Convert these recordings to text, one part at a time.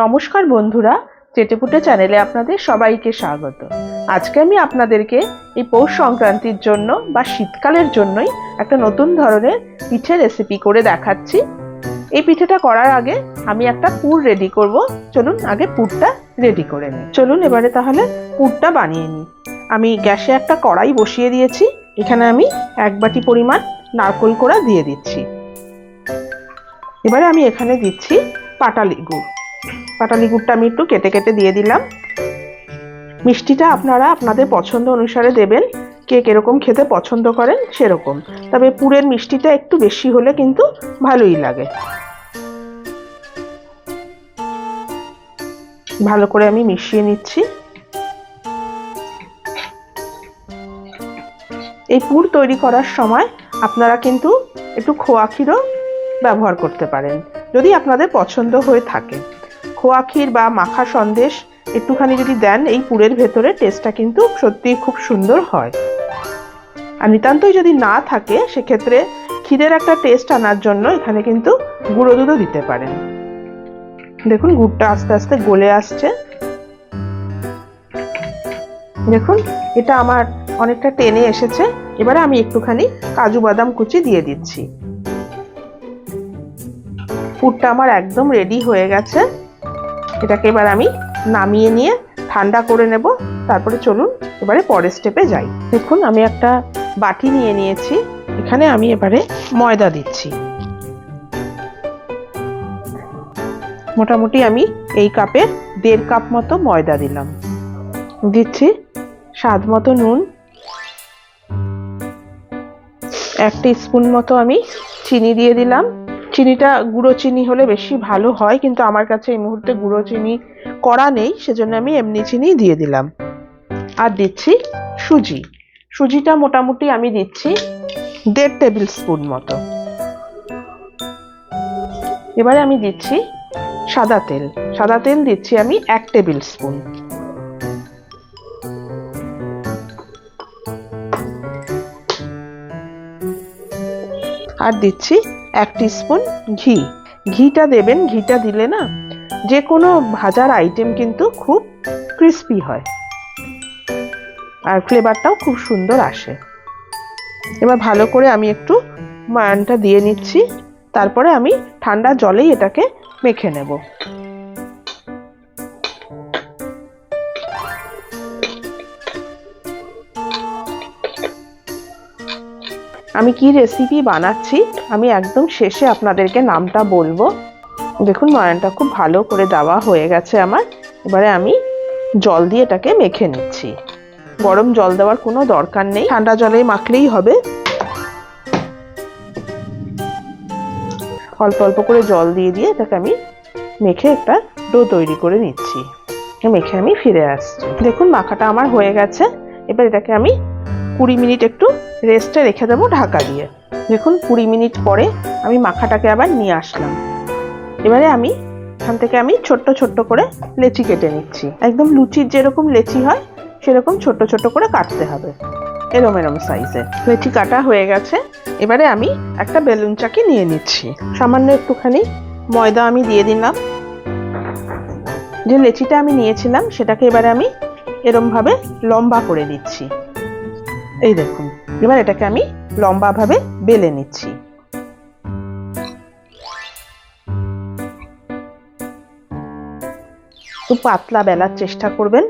নমস্কার বন্ধুরা, চেটেপুটে চ্যানেলে আপনাদের সবাইকে স্বাগত। আজকে আমি আপনাদেরকে এই পৌষ সংক্রান্তির জন্য বা শীতকালের জন্যই একটা নতুন ধরনের পিঠে রেসিপি করে দেখাচ্ছি। এই পিঠেটা করার আগে আমি একটা পুর রেডি করব। চলুন আগে পুরটা রেডি করে নিই। চলুন এবারে তাহলে পুরটা বানিয়ে নিই। আমি গ্যাসে একটা কড়াই বসিয়ে দিয়েছি। এখানে আমি এক বাটি পরিমাণ নারকোল কোড়া দিয়ে দিচ্ছি। এবারে আমি এখানে দিচ্ছি পাটালি গুড়। পাটালি গুড়টা আমি একটু কেটে কেটে দিয়ে দিলাম। মিষ্টিটা আপনারা আপনাদের পছন্দ অনুসারে দেবেন, কে কীরকম খেতে পছন্দ করেন সেরকম। তবে পুরের মিষ্টিটা একটু বেশি হলে কিন্তু ভালোই লাগে। ভালো করে আমি মিশিয়ে নিচ্ছি। এই পুর তৈরি করার সময় আপনারা কিন্তু একটু খোয়া ক্ষীরও ব্যবহার করতে পারেন, যদি আপনাদের পছন্দ হয়ে থাকে। খোয়া ক্ষীর বা মাখা সন্দেশ একটুখানি যদি দেন, এই পুরের ভেতরে টেস্টটা কিন্তু সত্যিই খুব সুন্দর হয়। আর নিতান্তই যদি না থাকে, সেক্ষেত্রে ক্ষীরের একটা টেস্ট আনার জন্য এখানে কিন্তু গুঁড়ো দুধও দিতে পারেন। দেখুন, গুড়টা আস্তে আস্তে গলে আসছে। দেখুন, এটা আমার অনেকটা টেনে এসেছে। এবারে আমি একটুখানি কাজু বাদাম কুচি দিয়ে দিচ্ছি। পুরটা আমার একদম রেডি হয়ে গেছে। এটাকে এবার আমি নামিয়ে নিয়ে ঠান্ডা করে নেব। তারপরে চলুন এবারে পরের স্টেপে যাই। দেখুন, আমি একটা বাটি নিয়ে নিয়েছি। এখানে আমি এবারে ময়দা দিচ্ছি। মোটামুটি আমি এই কাপের দেড় কাপ মতো ময়দা দিলাম। দিচ্ছি স্বাদ মতো নুন। এক স্পুন মতো আমি চিনি দিয়ে দিলাম। চিনিটা গুঁড়ো চিনি হলে বেশি ভালো হয় কিন্তু আমার কাছে এই মুহূর্তে গুঁড়ো চিনি করা নেই সেজন্য আমি এমনি চিনি দিয়ে দিলাম। আর দিচ্ছি সুজি। সুজিটা মোটামুটি আমি দিচ্ছি দেড় টেবিল স্পুন মতো। এবারে আমি দিচ্ছি সাদা তেল। সাদা তেল দিচ্ছি আমি এক টেবিল স্পুন। আর দিচ্ছি এক স্পুন ঘি। ঘিটা দেবেন, ঘিটা দিলে না যে কোনো ভাজার আইটেম কিন্তু খুব ক্রিস্পি হয়। আর ফ্লেভারটাও খুব সুন্দর আসে। এবার ভালো করে আমি একটু মায়ানটা দিয়ে নিচ্ছি। তারপরে আমি ঠান্ডা জলেই এটাকে মেখে নেব। আমি কি রেসিপি বানাচ্ছি? আমি একদম শেষে আপনাদেরকে নামটা বলব। দেখুন, ময়ানটা খুব ভালো করে দেওয়া হয়ে গেছে আমার। এবারে আমি জল দিয়ে এটাকে মেখে নিচ্ছি। গরম জল দেওয়ার কোনো দরকার নেই। ঠান্ডা জলে মাখলেই হবে। অল্প অল্প করে জল দিয়ে দিয়ে এটাকে আমি মেখে একটা ডো তৈরি করে নিচ্ছি। মেখে আমি ফিরে আসছি। দেখুন, মাখাটা আমার হয়ে গেছে। এবার এটাকে আমি কুড়ি মিনিট একটু রেস্টে রেখে দেবো ঢাকা দিয়ে। দেখুন, কুড়ি মিনিট পরে আমি মাখাটাকে আবার নিয়ে আসলাম। এবারে আমি এখান থেকে আমি ছোট্ট ছোট্ট করে লেচি কেটে নিচ্ছি। একদম লুচির যেরকম লেচি হয়, সেরকম ছোট ছোট করে কাটতে হবে। এরম এরম সাইজে লেচি কাটা হয়ে গেছে। এবারে আমি একটা বেলুন চাকি নিয়ে নিচ্ছি। সামান্য একটুখানি ময়দা আমি দিয়ে দিলাম। যে লেচিটা আমি নিয়েছিলাম, সেটাকে এবারে আমি এরমভাবে লম্বা করে দিচ্ছি। এই দেখুন, এবার এটাকে আমি লম্বাভাবে বেলে নিচ্ছি। একটু পাতলা বেলার চেষ্টা করবেন।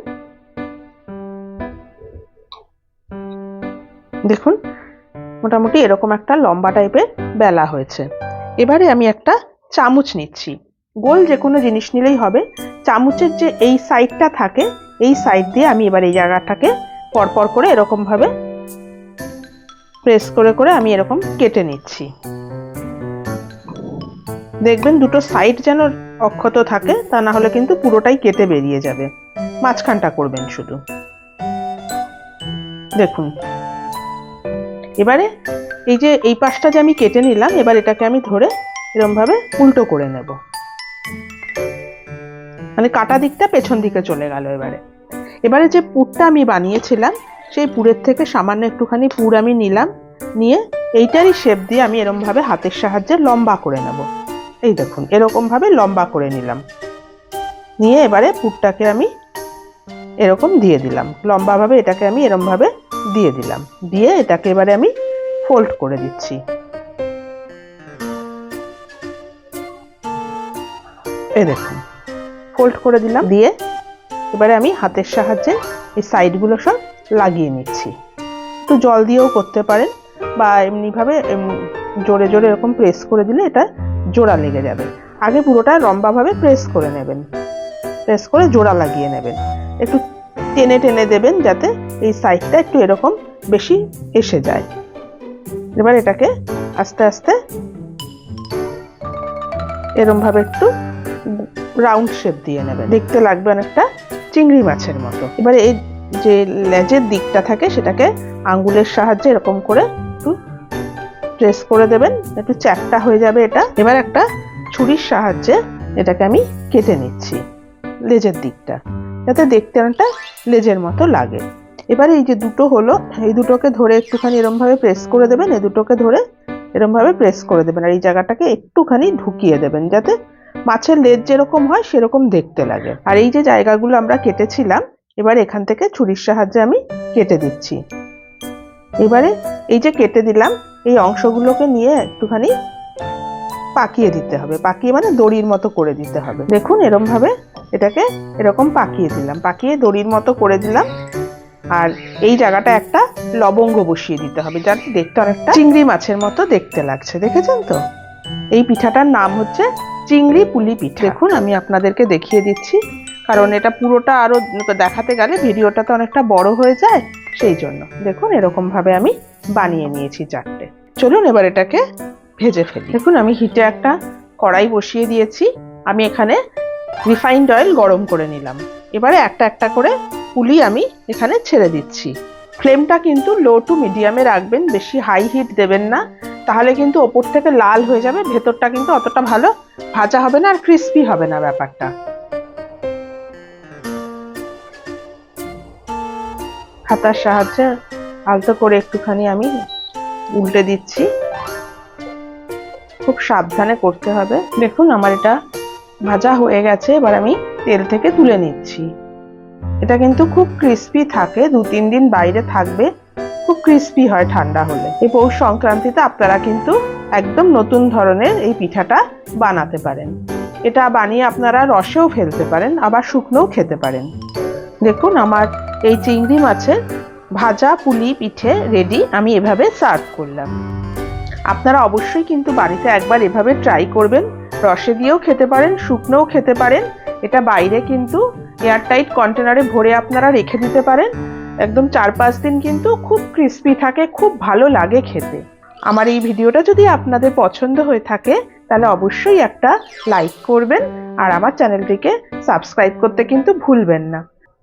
দেখুন, মোটামুটি এরকম একটা লম্বা টাইপের বেলা হয়েছে। এবারে আমি একটা চামচ নিচ্ছি। গোল যে কোনো জিনিস নিলেই হবে। চামচের যে এই সাইডটা থাকে, এই সাইড দিয়ে আমি এবার এই জায়গাটাকে পরপর করে এরকম ভাবে প্রেস করে করে আমি এরকম কেটে নিচ্ছি। দেখবেন দুটো সাইড যেন অক্ষত থাকে, তা না হলে কিন্তু পুরোটাই কেটে বেরিয়ে যাবে। মাঝখানটা করবেন শুধু। দেখুন। এবারে এই যে, এই পাশটা যে আমি কেটে নিলাম, এবার এটাকে আমি ধরে এরকম ভাবে উল্টো করে নেব। মানে কাটা দিকটা পেছন দিকে চলে গেল এবারে। এবারে যে পুরটা আমি বানিয়েছিলাম সেই পুরের থেকে সামান্য একটুখানি পুর আমি নিলাম, নিয়ে এইটারই শেপ দিয়ে আমি এরমভাবে হাতের সাহায্যে লম্বা করে নেব। এই দেখুন, এরকমভাবে লম্বা করে নিলাম। নিয়ে এবারে পুরটাকে আমি এরকম দিয়ে দিলাম। লম্বাভাবে এটাকে আমি এরমভাবে দিয়ে দিলাম। দিয়ে এটাকে এবারে আমি ফোল্ড করে দিচ্ছি। এই দেখুন ফোল্ড করে দিলাম। দিয়ে এবারে আমি হাতের সাহায্যে এই সাইডগুলো সব লাগিয়ে নিচ্ছি। একটু জল দিয়েও করতে পারেন বা এমনিভাবে জোরে জোরে এরকম প্রেস করে দিলে এটা জোড়া লেগে যাবে। আগে পুরোটা লম্বাভাবে প্রেস করে নেবেন। প্রেস করে জোড়া লাগিয়ে নেবেন। একটু টেনে টেনে দেবেন যাতে এই সাইডটা একটু এরকম বেশি এসে যায়। এবার এটাকে আস্তে আস্তে এরম ভাবে একটু রাউন্ড শেপ দিয়ে নেবেন। দেখতে লাগবে অনেকটা চিংড়ি মাছের মতো। এবারে এই যে লেজের দিকটা থাকে সেটাকে আঙ্গুলের সাহায্যে এরকম করে একটু প্রেস করে দেবেন, একটু চ্যাপটা হয়ে যাবে এটা। এবার একটা ছুরির সাহায্যে এটাকে আমি কেটে নিচ্ছি লেজের দিকটা, যাতে দেখতে অনেকটা লেজের মতো লাগে। এবারে এই যে দুটো হলো, এই দুটোকে ধরে একটুখানি এরমভাবে প্রেস করে দেবেন, এই দুটোকে ধরে এরমভাবে প্রেস করে দেবেন। আর এই জায়গাটাকে একটুখানি ঢুকিয়ে দেবেন, যাতে মাছের লেজ যেরকম হয় সেরকম দেখতে লাগে। আর এই যে জায়গাগুলো আমরা কেটেছিলাম এবার এখান থেকে ছুরির সাহায্যে আমি কেটে দিচ্ছি। এবারে এই যে কেটে দিলাম, এই অংশগুলোকে নিয়ে একটুখানি পাকিয়ে দিতে হবে। পাকিয়ে মানে দড়ির মতো করে দিতে হবে। দেখুন এরম ভাবে এটাকে এরকম পাকিয়ে দিলাম। পাকিয়ে দড়ির মতো করে দিলাম। আর এই জায়গাটা একটা লবঙ্গ বসিয়ে দিতে হবে, যাতে দেখতে অনেকটা চিংড়ি মাছের মতো দেখতে লাগছে। দেখেছেন তো? এই পিঠাটার নাম হচ্ছে চিংড়ি পুলি পিঠা। দেখুন, আমি আপনাদেরকে দেখিয়ে দিচ্ছি। কারণ এটা পুরোটা আরও দেখাতে গেলে ভিডিওটা তো অনেকটা বড় হয়ে যায়, সেই জন্য। দেখুন এরকম ভাবে আমি বানিয়ে নিয়েছি চারটে। চলুন এবার এটাকে ভেজে ফেলি। দেখুন, আমি হিটে একটা কড়াই বসিয়ে দিয়েছি। আমি এখানে রিফাইন্ড অয়েল গরম করে নিলাম। এবারে একটা একটা করে পুলি আমি এখানে ছেড়ে দিচ্ছি। ফ্লেমটা কিন্তু লো টু মিডিয়ামে রাখবেন, বেশি হাই হিট দেবেন না। তাহলে কিন্তু ওপর থেকে লাল হয়ে যাবে, ভেতরটা কিন্তু অতটা ভালো ভাজা হবে না আর ক্রিস্পি হবে না ব্যাপারটা। হাতার সাহায্যে আলতো করে একটুখানি আমি উল্টে দিচ্ছি। খুব সাবধানে করতে হবে। দেখুন আমার এটা ভাজা হয়ে গেছে, এবার আমি তেল থেকে তুলে নিচ্ছি। এটা কিন্তু খুব ক্রিস্পি থাকে, দু তিন দিন বাইরে থাকবে, খুব ক্রিস্পি হয় ঠান্ডা হলে। এই পৌষ সংক্রান্তিতে আপনারা কিন্তু একদম নতুন ধরনের এই পিঠাটা বানাতে পারেন। এটা বানিয়ে আপনারা রসেও ফেলতে পারেন, আবার শুকনোও খেতে পারেন। দেখুন আমার এই চিংড়ি মাছের ভাজা, পুলি, পিঠে রেডি আমি এভাবে সার্ভ করলাম। আপনারা অবশ্যই কিন্তু বাড়িতে একবার এভাবে ট্রাই করবেন। রসে দিয়েও খেতে পারেন, শুকনোও খেতে পারেন। এটা বাইরে কিন্তু এয়ারটাইট কন্টেনারে ভরে আপনারা রেখে দিতে পারেন। একদম চার পাঁচ দিন কিন্তু খুব ক্রিস্পি থাকে, খুব ভালো লাগে খেতে। আমার এই ভিডিওটা যদি আপনাদের পছন্দ হয়ে থাকে, তাহলে অবশ্যই একটা লাইক করবেন। আর আমার চ্যানেলটিকে সাবস্ক্রাইব করতে কিন্তু ভুলবেন না।